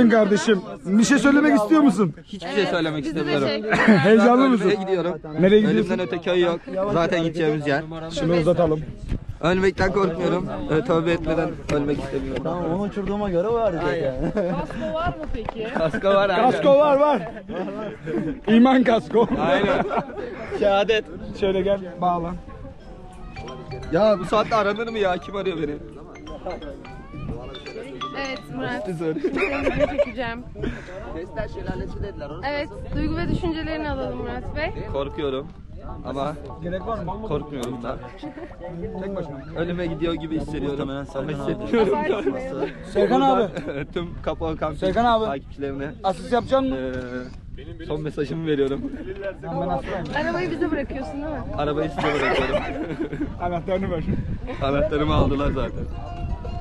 yaptın kardeşim? Bir şey söylemek istiyor musun? Hiçbir şey söylemek istemiyorum. Heyecanlı mısın? gidiyorum. Nereye gidiyorsun? Ölümden öte köy yok. Zaten gideceğimiz yer. Şunu uzatalım. Ölmekten korkmuyorum. Ee, tövbe etmeden ölmek istemiyorum. Tamam onu uçurduğuma göre var zaten. Kasko var mı peki? Kasko var aynen. Kasko var var. İman kasko. Aynen. Şehadet. Şöyle gel bağlan. Ya bu saatte aranır mı ya? Kim arıyor beni? Evet Murat. Seni video çekeceğim. Evet, duygu ve düşüncelerini alalım Murat Bey. Korkuyorum. Ama Gerek var mı? korkmuyorum da. Tek başına. Ölüme gidiyor gibi hissediyorum. Muhtemelen Ama Serkan abi. da. Abartmayalım. Serkan abi. Tüm Kapalı Kamp Serkan abi. takipçilerine Asist yapacaksın mı? ee, son mesajımı veriyorum. Tamam ben. Arabayı bize bırakıyorsun değil mi? Arabayı size bırakıyorum. Anahtarını ver. Anahtarımı aldılar zaten.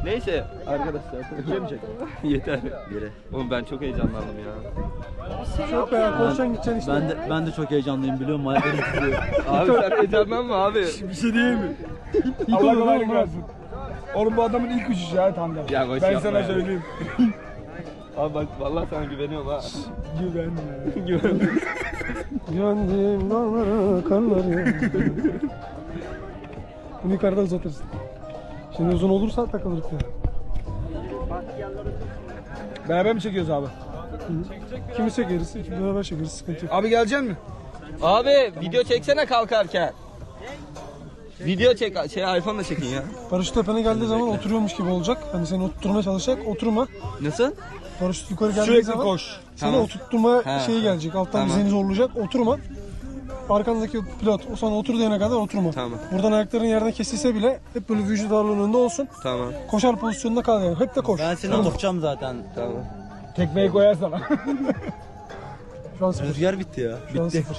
Neyse arkadaşlar. Yeter. Yere. Oğlum ben çok heyecanlandım ya. Yok be konuşan gideceksin işte. Ben de ben de çok heyecanlıyım biliyorum ayaklarım titriyor. Abi sen heyecanlanma abi. Bir şey değil mi? Allah kolaylık versin. Oğlum bu adamın ilk uçuşu ya Tanda. Ya boş ben yapma sana ya. söyleyeyim. Abi bak vallahi sana güveniyorum ha. Güvenme. Güveniyorum. Yandım dağlara karları. Bunu yukarıda uzatırsın. Şimdi uzun olursa takılırız ya. Beraber mi çekiyoruz abi? Kimi çekeriz? İkimiz beraber çekeriz. Sıkıntı yok. Abi gelecek mi? Abi video çeksene kalkarken. Video çek, şey iPhone'la çekin ya. Paraşüt tepene geldiği zaman oturuyormuş gibi olacak. Hani seni oturtmaya çalışacak. Oturma. Nasıl? Paraşüt yukarı geldiği Sürekli zaman koş. seni Tamam. oturtma Ha. şeyi gelecek. Alttan Tamam. dizini zorlayacak. Oturma. Arkandaki pilot o sana otur diyene kadar oturma. Tamam. Buradan ayakların yerden kesilse bile hep böyle vücut ağırlığının önünde olsun. Tamam. Koşar pozisyonunda kal yani. Hep de koş. Ben seni tutacağım zaten. Tamam. Tekmeyi koyar sana. Şu an sıfır. Rüzgar bitti ya. Şu an sıfır.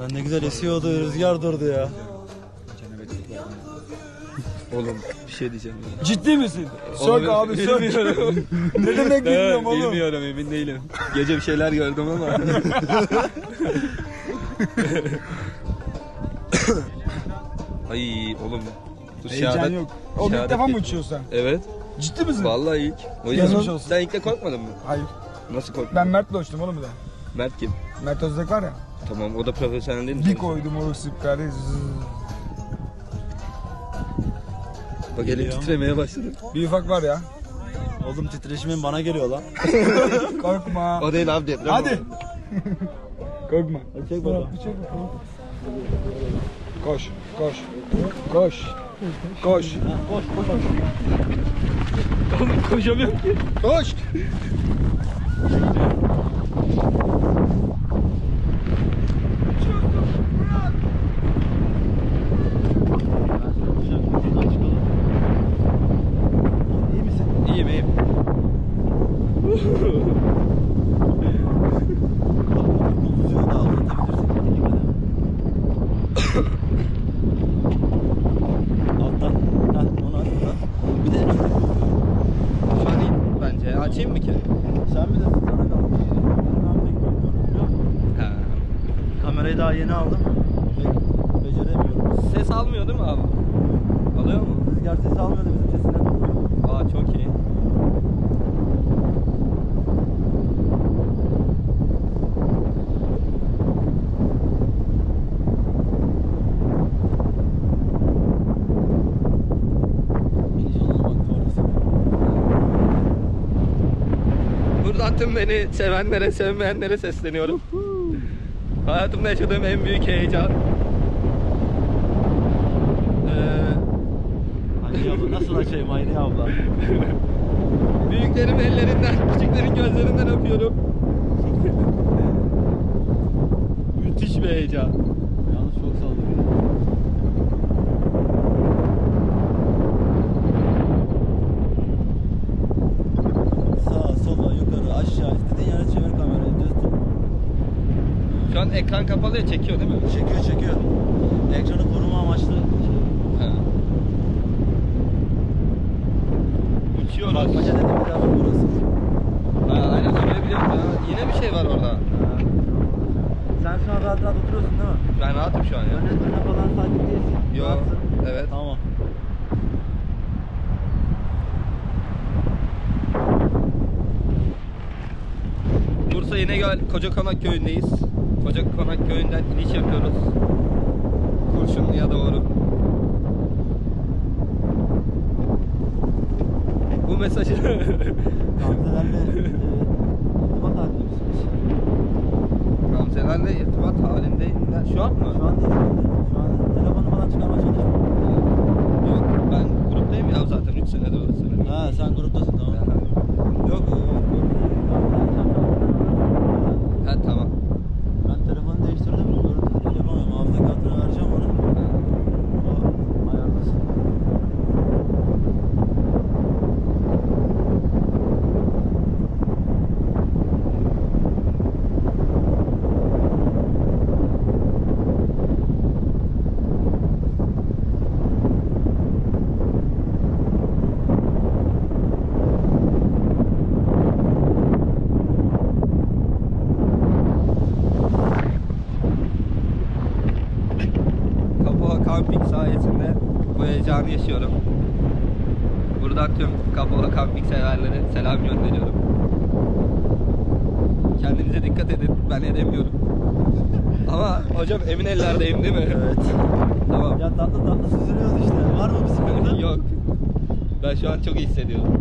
Ben ne güzel esiyordu rüzgar durdu ya. Oğlum bir şey diyeceğim ya. Ciddi misin? Sök abi sök. bilmiyorum. ne demek bilmiyorum oğlum. Bilmiyorum emin değilim. Gece bir şeyler gördüm ama. Ay oğlum. Bu Heyecan şehadet- yok. Oğlum ilk şehadet defa mı değil. uçuyorsun sen? Evet. Ciddi misin? Vallahi ilk. O yüzden olsun. sen ilk de korkmadın mı? Hayır. Nasıl korktun? Ben Mert'le uçtum oğlum bir de. Mert kim? Mert Özdek var ya. Tamam o da profesyonel değil mi? Bir koydum o ıslıkları. zzz. Bak elim titremeye başladı. Bir ufak var ya. Oğlum titreşimin bana geliyor lan. Korkma. O değil abi deprem. Hadi. Korkma. Çek bakalım. Çek bakalım. Koş. Koş. Koş. Koş. Oğlum koşamıyorum ki. Koş. İyi misin? İyiyim iyiyim. Konfüzyonu da azaltabilirsin. Alttan. Heh, onu aç buradan. Bir de Şu an iyi bence. Açayım mı ki? sen bir de sana kalmış. Ben pek bilmiyorum biliyor musun? Ha. Kamerayı daha yeni aldım. Pek beceremiyorum. Ses almıyor değil mi abi? Alıyor mu? Rüzgar sesi almıyor da bizim sesine kalıyor. Aa çok iyi. Buradan tüm beni sevenlere, sevmeyenlere sesleniyorum. Hayatımda yaşadığım en büyük heyecan. Ee, Hayri abla nasıl açayım Hayri abla? büyüklerin ellerinden, küçüklerin gözlerinden öpüyorum. Müthiş bir heyecan. Yalnız çok sallıyor. Sağa, sola, yukarı, aşağı istediğin yere tut. Şu an ekran kapalı ya çekiyor değil mi? Çekiyor çekiyor. Ekranı koruma amaçlı. He. Uçuyoruz. Bak paşa bir daha bak burası. Ha, aynen orayı biliyorum ya. Yine bir şey var orada. Sen şu an rahat rahat oturuyorsun değil mi? Ben rahatım şu an ya. Önüne, önüne falan sakin değilsin. Yo. Rahatsın. Evet. Tamam. Bursa İnegöl Kocakonak köyündeyiz. Koca Konak köyünden iniş yapıyoruz. Kurşunlu'ya doğru. Bu mesajı Gamzelerle irtibat halinde misiniz? Gamzelerle irtibat halindeyim. Şu an mı? Şu an değil. Şu an telefonu falan çıkarmaya çalışmıyorum. Yok ben gruptayım ya zaten 3 senedir orası. Ha sen gruptasın tamam. Yok. Yaşıyorum. Buradan tüm Kapova Camping severlere selam gönderiyorum. Kendinize dikkat edin. Ben edemiyorum. Ama hocam emin ellerdeyim değil mi? Evet. Tamam. Ya tatlı tatlı süzülüyoruz işte. Var mı bir sıkıntı? Yok. Ben şu an çok iyi hissediyorum.